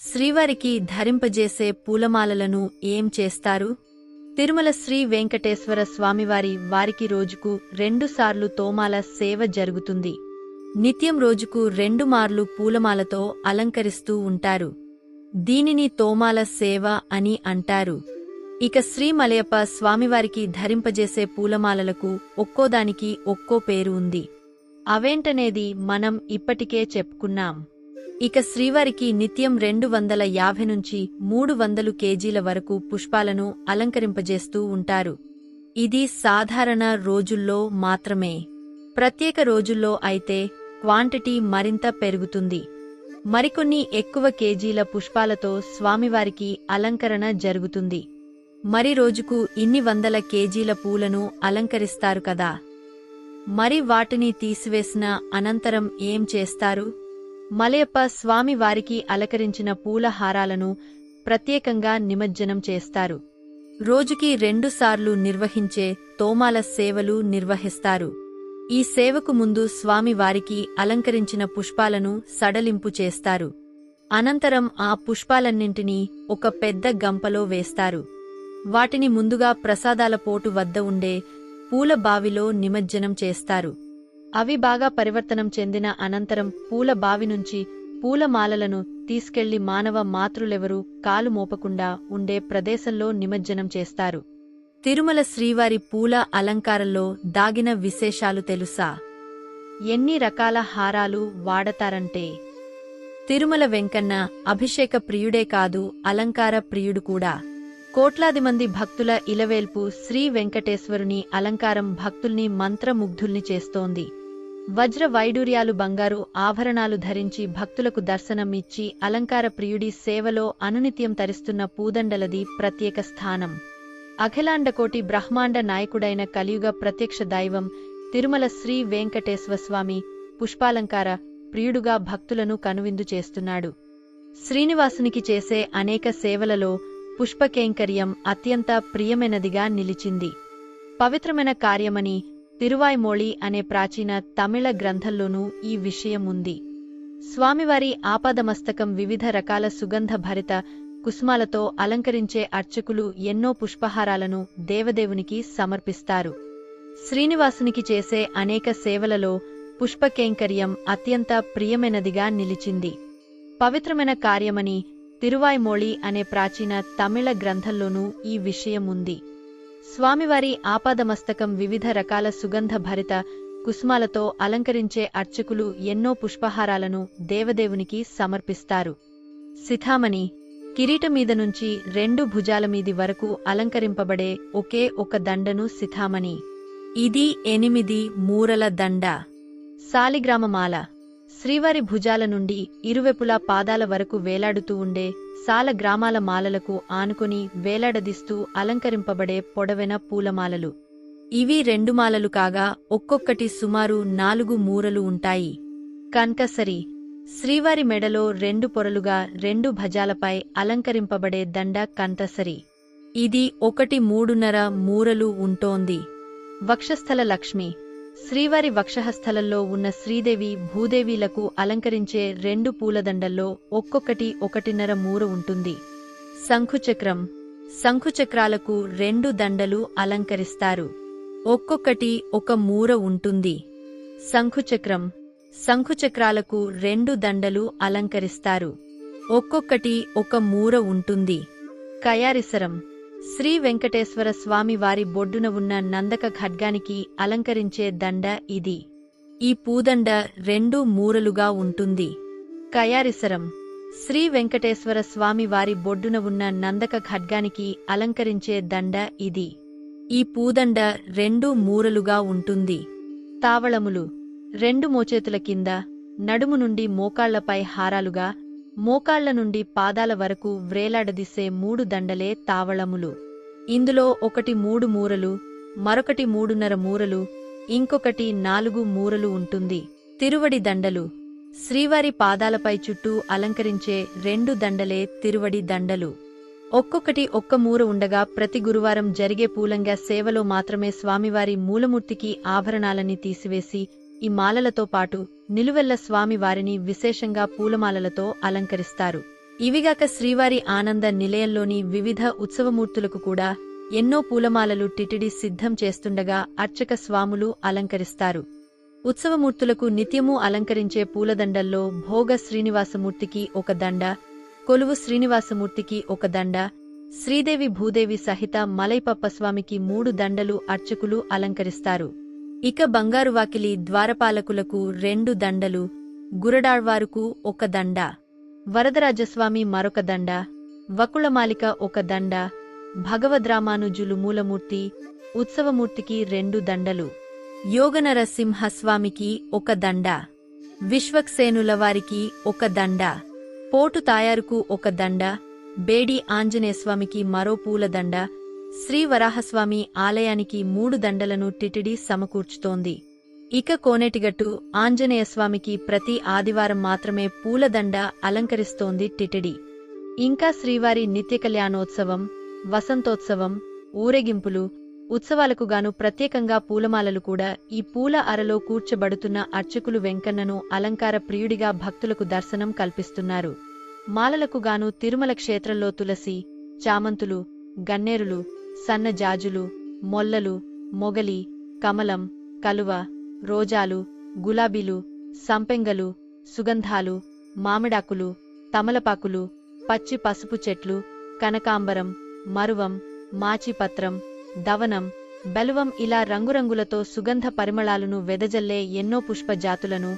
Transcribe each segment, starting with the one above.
శ్రీవారికి ధరింపజేసే పూలమాలలను ఏం చేస్తారు? తిరుమల శ్రీ వెంకటేశ్వర స్వామివారి వారికి రోజుకు రెండుసార్లు తోమాల సేవ జరుగుతుంది. నిత్యం రోజుకు రెండు మార్లు పూలమాలతో అలంకరిస్తూ ఉంటారు. దీనిని తోమాల సేవ అని అంటారు. ఇక శ్రీ మలయప్ప స్వామివారికి ధరింపజేసే పూలమాలలకు ఒక్కోదానికి ఒక్కో పేరు ఉంది. అవేంటనేది మనం ఇప్పటికే చెప్పుకున్నాం. ఇక శ్రీవారికి నిత్యం రెండు వందల యాభై నుంచి మూడు వందలు కేజీల వరకు పుష్పాలను అలంకరింపజేస్తూ ఉంటారు. ఇది సాధారణ రోజుల్లో మాత్రమే. ప్రత్యేక రోజుల్లో అయితే క్వాంటిటీ మరింత పెరుగుతుంది. మరికొన్ని ఎక్కువ కేజీల పుష్పాలతో స్వామివారికి అలంకరణ జరుగుతుంది. మరి రోజుకు ఇన్ని వందల కేజీల పూలను అలంకరిస్తారు కదా? మరి వాటిని తీసివేసిన అనంతరం ఏం చేస్తారు? మలయప్ప స్వామి వారికి అలంకరించిన ప్రత్యేకంగా నిమజ్జనం చేస్తారు. రోజుకి రెండుసార్లు నిర్వహించే తోమాల సేవలు నిర్వహిస్తారు. ఈ సేవకు ముందు స్వామివారికి అలంకరించిన పుష్పాలను సడలింపు చేస్తారు. అనంతరం ఆ పుష్పాలన్నింటినీ ఒక పెద్ద గంపలో వేస్తారు. వాటిని ముందుగా ప్రసాదాల పోటు వద్ద ఉండే పూల బావిలో నిమజ్జనం చేస్తారు. అవి బాగా పరివర్తనం చెందిన అనంతరం పూల బావి నుంచి పూలమాలలను తీసుకెళ్ళి మానవ మాతృలెవరూ కాలు మోపకుండా ఉండే ప్రదేశంలో నిమజ్జనం చేస్తారు. తిరుమల శ్రీవారి పూల అలంకారంలో దాగిన విశేషాలు తెలుసా? ఎన్ని రకాల హారాలు వాడతారంటే? తిరుమల వెంకన్న అభిషేక ప్రియుడే కాదు అలంకార ప్రియుడు కూడా. కోట్లాది మంది భక్తుల ఇలవేల్పు శ్రీ వెంకటేశ్వరుని అలంకారం భక్తుల్ని మంత్రముగ్ధుల్ని చేస్తోంది. వజ్ర వైడూర్యాలు బంగారు ఆభరణాలు ధరించి భక్తులకు దర్శనం ఇచ్చి అలంకార ప్రియుడి సేవలో అనునిత్యం తరిస్తున్న పూదండలది ప్రత్యేక స్థానం. అఖిలాండకోటి బ్రహ్మాండ నాయకుడైన కలియుగ ప్రత్యక్ష దైవం తిరుమల శ్రీ వెంకటేశ్వరస్వామి పుష్పాలంకార ప్రియుడుగా భక్తులను కనువిందు చేస్తున్నాడు. శ్రీనివాసునికి చేసే అనేక సేవలలో పుష్పకేంకర్యం అత్యంత ప్రియమైనదిగా నిలిచింది. పవిత్రమైన కార్యమని తిరువాయ్మోళి అనే ప్రాచీన తమిళ గ్రంథంలోనూ ఈ విషయం ఉంది స్వామివారి ఆపాదమస్తకం వివిధ రకాల సుగంధ భరిత కుసుమాలతో అలంకరించే అర్చకులు ఎన్నో పుష్పహారాలను దేవదేవునికి సమర్పిస్తారు. శ్రీనివాసునికి చేసే అనేక సేవలలో పుష్పకైంకర్యం అత్యంత ప్రియమైనదిగా నిలిచింది. పవిత్రమైన కార్యమని తిరువాయ్మోళి అనే ప్రాచీన తమిళ గ్రంథంలోనూ ఈ విషయం ఉంది స్వామివారి ఆపాదమస్తకం వివిధ రకాల సుగంధ భరిత కుసుమాలతో అలంకరించే అర్చకులు ఎన్నో పుష్పహారాలను దేవదేవునికి సమర్పిస్తారు. సిథామణి కిరీటమీద నుంచి రెండు భుజాల మీది వరకు అలంకరింపబడే ఒకే ఒక దండను సిథామణి. ఇది ఎనిమిది మూరల దండ. సాలిగ్రామమాల. శ్రీవారి భుజాల నుండి ఇరువెపులా పాదాల వరకు వేలాడుతూ ఉండే సాల గ్రామాల మాలలకు ఆనుకుని వేలాడదీస్తూ అలంకరింపబడే పొడవెన పూలమాలలు. ఇవి రెండు మాలలు కాగా ఒక్కొక్కటి సుమారు నాలుగు మూరలు ఉంటాయి. కన్కసరి. శ్రీవారి మెడలో రెండు పొరలుగా రెండు భజాలపై అలంకరింపబడే దండ కంతసరి ఇది ఒకటి మూడున్నర మూరలు ఉంటోంది. వక్షస్థల లక్ష్మి. శ్రీవారి వక్షహస్థలంలో ఉన్న శ్రీదేవి భూదేవీలకు అలంకరించే రెండు పూలదండల్లో ఒక్కొక్కటి ఒకటిన్నర మూర ఉంటుంది. శంఖుచక్రం. శంఖుచక్రాలకు రెండు దండలు అలంకరిస్తారు. ఒక్కొక్కటి ఒక మూర ఉంటుంది. శంఖుచక్రం. శంఖుచక్రాలకు రెండు దండలు అలంకరిస్తారు. ఒక్కొక్కటి ఒక మూర ఉంటుంది. కయారిసరం. శ్రీ వెంకటేశ్వర స్వామి వారి బొడ్డున ఉన్న నందక ఖడ్గానికి అలంకరించే దండ ఇది. ఈ పూదండ రెండు మూరలుగా ఉంటుంది. కయారిసరం. శ్రీ వెంకటేశ్వర స్వామి వారి బొడ్డున ఉన్న నందక ఖడ్గానికి అలంకరించే దండ ఇది. ఈ పూదండ రెండు మూరలుగా ఉంటుంది. తావళములు. రెండు మోచేతుల కింద నడుము నుండి మోకాళ్ళపై హారాలుగా మోకాళ్ళ నుండి పాదాల వరకు వ్రేలాడదీసే మూడు దండలే తావళములు. ఇందులో ఒకటి మూడు మూరలు మరొకటి మూడున్నర మూరలు ఇంకొకటి నాలుగు మూరలు ఉంటుంది. తిరువడి దండలు. శ్రీవారి పాదాలపై చుట్టూ అలంకరించే రెండు దండలే తిరువడి దండలు. ఒక్కొక్కటి ఒక్క మూర ఉండగా ప్రతి గురువారం జరిగే పూలంగా సేవలో మాత్రమే స్వామివారి మూలమూర్తికి ఆభరణాలని తీసివేసి ఈ మాలలతో పాటు నిలువెల్ల స్వామి వారిని విశేషంగా పూలమాలలతో అలంకరిస్తారు. ఇవిగాక శ్రీవారి ఆనంద నిలయంలోని వివిధ ఉత్సవమూర్తులకు కూడా ఎన్నో పూలమాలలు టిటిడి సిద్ధం చేస్తుండగా అర్చక స్వాములు అలంకరిస్తారు. ఉత్సవమూర్తులకు నిత్యమూ అలంకరించే పూలదండల్లో భోగ శ్రీనివాసమూర్తికి ఒక దండ కొలువు శ్రీనివాసమూర్తికి ఒక దండ శ్రీదేవి భూదేవి సహిత మలైపప్పస్వామికి మూడు దండలు అర్చకులు అలంకరిస్తారు. ఇక బంగారు వాకిలి ద్వారపాలకులకు రెండు దండలు గురడాళ్వారుకు ఒక దండ వరదరాజస్వామి మరొక దండ వకుళమాలిక ఒక దండ భగవద్రామానుజులు మూలమూర్తి ఉత్సవమూర్తికి రెండు దండలు యోగనరసింహస్వామికి ఒక దండ విశ్వక్సేనుల వారికి ఒక దండ పోటు తాయారుకు ఒక దండ బేడి ఆంజనేయస్వామికి మరో పూలదండ శ్రీ వరాహస్వామి ఆలయానికి మూడు దండలను టిటిడి సమకూర్చుతోంది. ఇక కోనేటిగట్టు ఆంజనేయస్వామికి ప్రతి ఆదివారం మాత్రమే పూలదండ అలంకరిస్తోంది టిటిడి. ఇంకా శ్రీవారి నిత్య కళ్యాణోత్సవం వసంతోత్సవం ఊరేగింపులు ఉత్సవాలకు గాను ప్రత్యేకంగా పూలమాలలు కూడా ఈ పూల అరలో కూర్చబడుతున్న అర్చకులు వెంకన్నను అలంకార ప్రియుడిగా భక్తులకు దర్శనం కల్పిస్తున్నారు. మాలలకు గాను తిరుమల క్షేత్రంలో తులసి చామంతులు గన్నేరులు సన్నజాజులు మొల్లలు మొగలి కమలం కలువ రోజాలు గులాబీలు సంపెంగలు సుగంధాలు మామిడాకులు తమలపాకులు పచ్చి పసుపు చెట్లు కనకాంబరం మరువం మాచిపత్రం దవనం బెలువం ఇలా రంగురంగులతో సుగంధ పరిమళాలను వెదజల్లే ఎన్నో పుష్ప జాతులను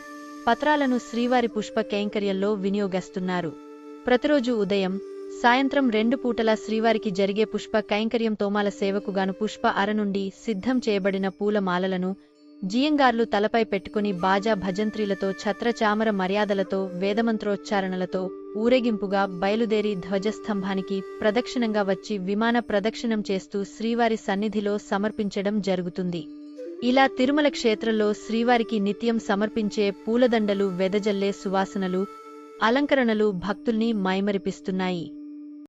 పత్రాలను శ్రీవారి పుష్ప కైంకర్యంలో వినియోగిస్తున్నారు. ప్రతిరోజు ఉదయం సాయంత్రం రెండు పూటల శ్రీవారికి జరిగే పుష్ప కైంకర్యం తోమాల సేవకుగాను పుష్ప అర నుండి సిద్ధం చేయబడిన పూల మాలలను జియంగార్లు తలపై పెట్టుకుని బాజా భజంత్రీలతో ఛత్రచామర మర్యాదలతో వేదమంత్రోచ్చారణలతో ఊరేగింపుగా బయలుదేరి ధ్వజస్తంభానికి ప్రదక్షిణంగా వచ్చి విమాన ప్రదక్షిణం చేస్తూ శ్రీవారి సన్నిధిలో సమర్పించడం జరుగుతుంది. ఇలా తిరుమల క్షేత్రంలో శ్రీవారికి నిత్యం సమర్పించే పూలదండలు వెదజల్లే సువాసనలు అలంకరణలు భక్తుల్ని మైమరిపిస్తున్నాయి.